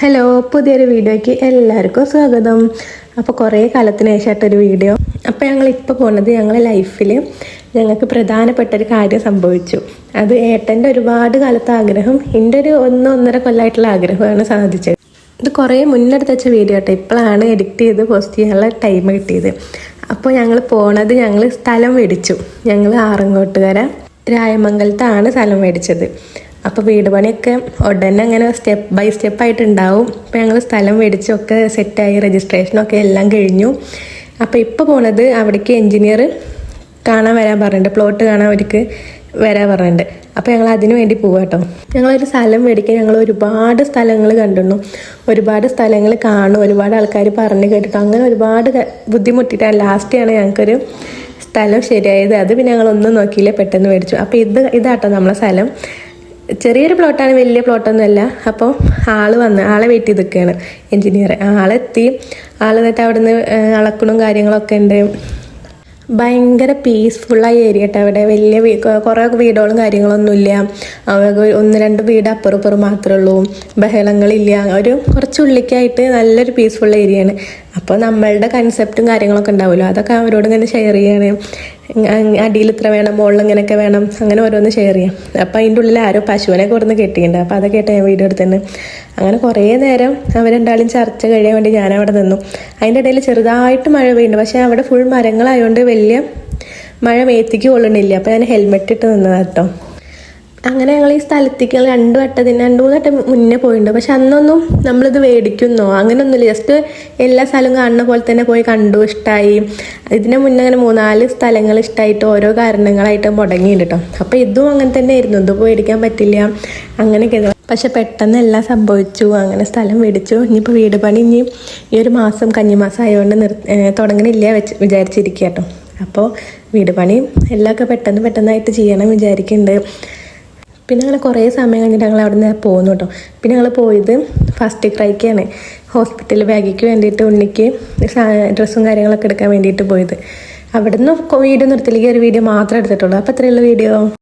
Hello പുതിയൊരു വീഡിയോയ്ക്ക് എല്ലാവർക്കും സ്വാഗതം. അപ്പോൾ കുറേ കാലത്തിന് ശേഷമായിട്ടൊരു വീഡിയോ. അപ്പോൾ ഞങ്ങൾ ഇപ്പോൾ പോകുന്നത് ഞങ്ങളുടെ ലൈഫിൽ ഞങ്ങൾക്ക് പ്രധാനപ്പെട്ട ഒരു കാര്യം സംഭവിച്ചു. അത് ഏട്ടന്റെ ഒരുപാട് കാലത്തെ ആഗ്രഹം എന്റെ ഒരു ഒന്ന് ഒന്നര കൊല്ലമായിട്ടുള്ള ആഗ്രഹമാണ് സാധിച്ചത്. ഇത് കുറേ മുന്നെടുത്ത് വെച്ച വീഡിയോ കേട്ടോ. ഇപ്പോഴാണ് എഡിറ്റ് ചെയ്ത് പോസ്റ്റ് ചെയ്യാനുള്ള ടൈം കിട്ടിയത്. അപ്പോൾ ഞങ്ങൾ പോണത് ഞങ്ങൾ സ്ഥലം മേടിച്ചു. ഞങ്ങൾ ആറങ്കോട്ടുകര രായമംഗലത്താണ് സ്ഥലം മേടിച്ചത്. അപ്പോൾ വീട് പണിയൊക്കെ ഉടനെ അങ്ങനെ സ്റ്റെപ്പ് ബൈ സ്റ്റെപ്പ് ആയിട്ട് ഉണ്ടാവും. അപ്പോൾ ഞങ്ങൾ സ്ഥലം മേടിച്ചൊക്കെ സെറ്റായി രജിസ്ട്രേഷനൊക്കെ എല്ലാം കഴിഞ്ഞു. അപ്പോൾ ഇപ്പോൾ പോണത് അവിടേക്ക് എൻജിനീയർ കാണാൻ വരാൻ പറഞ്ഞിട്ടുണ്ട്. പ്ലോട്ട് കാണാൻ അവർക്ക് വരാൻ പറഞ്ഞിട്ടുണ്ട്. അപ്പോൾ ഞങ്ങൾ അതിനു വേണ്ടി പോവാം കേട്ടോ ഞങ്ങളൊരു സ്ഥലം മേടിക്കാൻ ഞങ്ങൾ ഒരുപാട് സ്ഥലങ്ങൾ കണ്ടിരുന്നു ഒരുപാട് സ്ഥലങ്ങൾ കാണും. ഒരുപാട് ആൾക്കാർ പറഞ്ഞു കേട്ടിട്ടു അങ്ങനെ ഒരുപാട് ബുദ്ധിമുട്ടിയിട്ടാണ് ലാസ്റ്റാണ് ഞങ്ങൾക്കൊരു സ്ഥലം ശരിയായത്. അത് പിന്നെ ഞങ്ങളൊന്നും നോക്കിയില്ല. പെട്ടെന്ന് മേടിച്ചു. അപ്പോൾ ഇത് ഇതാട്ടോ നമ്മളെ സ്ഥലം. ചെറിയൊരു പ്ലോട്ടാണ് വലിയ പ്ലോട്ടൊന്നുമല്ല. അപ്പോൾ ആൾ വന്ന് ആളെ വെയിറ്റ് ചെയ്ത് നിൽക്കുകയാണ് എൻജിനീയർ ആളെത്തി ആൾ എന്നിട്ട് അവിടെ നിന്ന് അളക്കണും കാര്യങ്ങളൊക്കെ ഉണ്ട്. ഭയങ്കര പീസ്ഫുള്ളായ ഏരിയ കേട്ടോ അവിടെ. വലിയ കുറേ വീടുകളും കാര്യങ്ങളൊന്നുമില്ല. ഒന്ന് രണ്ട് വീട് അപ്പുറം മാത്രമേ ഉള്ളൂ. ബഹളങ്ങളില്ല. ഒരു കുറച്ച് ഉള്ളിക്കായിട്ട് നല്ലൊരു പീസ്ഫുൾ ഏരിയയാണ് അപ്പോൾ നമ്മളുടെ കൺസെപ്റ്റും കാര്യങ്ങളൊക്കെ ഉണ്ടാവുമല്ലോ. അതൊക്കെ അവരോട് ഇങ്ങനെ ഷെയർ ചെയ്യാണ്. അടിയിൽ ഇത്ര വേണം മുകളിൽ ഇങ്ങനെയൊക്കെ വേണം അങ്ങനെ ഓരോന്ന് ഷെയർ ചെയ്യാം. അപ്പോൾ അതിന്റെ ഉള്ളിൽ ആരോ പശുവിനെ കൊടുന്ന് കെട്ടിയിട്ടുണ്ട്. അപ്പോൾ അതൊക്കെ ആയിട്ട് ഞാൻ വീഡിയോ എടുത്തിട്ടുണ്ട്. അങ്ങനെ കുറേ നേരം അവരെന്തായാലും ചർച്ച കഴിയാൻ വേണ്ടി ഞാൻ അവിടെ നിന്നു. അതിന്റെ ഇടയിൽ ചെറുതായിട്ട് മഴ പെയ്യുന്നുണ്ട്. പക്ഷേ അവിടെ ഫുൾ മരങ്ങളായതുകൊണ്ട് വലിയ മഴ മേത്തിക്ക് കൊള്ളണില്ല അപ്പോൾ ഞാൻ ഹെൽമെറ്റ് ഇട്ട് നിന്നതാണ് കേട്ടോ അങ്ങനെ ഞങ്ങൾ ഈ സ്ഥലത്തേക്ക് രണ്ട് വട്ടത്തിന് രണ്ട് മൂന്ന് വട്ടം മുന്നേ പോയിട്ടുണ്ട്. പക്ഷെ അന്നൊന്നും നമ്മളിത് മേടിക്കുന്നോ? അങ്ങനെയൊന്നുമില്ല. ജസ്റ്റ് എല്ലാ സ്ഥലവും കാണുന്ന പോലെ തന്നെ പോയി കണ്ടു. ഇഷ്ടമായി ഇതിന് മുന്നേ അങ്ങനെ മൂന്നാൽ സ്ഥലങ്ങൾ ഇഷ്ടമായിട്ട് ഓരോ കാരണങ്ങളായിട്ട് മുടങ്ങിയിട്ടുണ്ട് കേട്ടോ. അപ്പോൾ ഇതും അങ്ങനെ തന്നെ ആയിരുന്നു. ഇത് മേടിക്കാൻ പറ്റില്ല. അങ്ങനെയൊക്കെ പക്ഷെ പെട്ടെന്ന് എല്ലാം സംഭവിച്ചു. അങ്ങനെ സ്ഥലം മേടിച്ചു. ഇനിയിപ്പോൾ വീട് പണി ഇനി ഈ ഒരു മാസം കന്നിമാസം ആയതുകൊണ്ട് നിർ തുടങ്ങണില്ല വെച്ച് വിചാരിച്ചിരിക്കുക കേട്ടോ. അപ്പോൾ വീട് പണി എല്ലാമൊക്കെ പെട്ടെന്ന് പെട്ടെന്നായിട്ട് ചെയ്യണം വിചാരിക്കുന്നുണ്ട്. പിന്നെ അങ്ങനെ കുറേ സമയം കഴിഞ്ഞിട്ട് ഞങ്ങൾ അവിടെ നിന്ന് പോകുന്നു കേട്ടോ. പിന്നെ ഞങ്ങൾ പോയത് ഫസ്റ്റ് ക്രൈക്കാണ്. ഹോസ്പിറ്റലിൽ ബാഗിക്ക് വേണ്ടിയിട്ട് ഉണ്ണിക്ക് ഡ്രസ്സും കാര്യങ്ങളൊക്കെ എടുക്കാൻ വേണ്ടിയിട്ട് പോയത്. അവിടെ നിന്ന് വീഡിയോ നിർത്തിലേക്ക് ഒരു വീഡിയോ മാത്രമേ എടുത്തിട്ടുള്ളൂ. അപ്പോൾ അത്രയുള്ള വീഡിയോ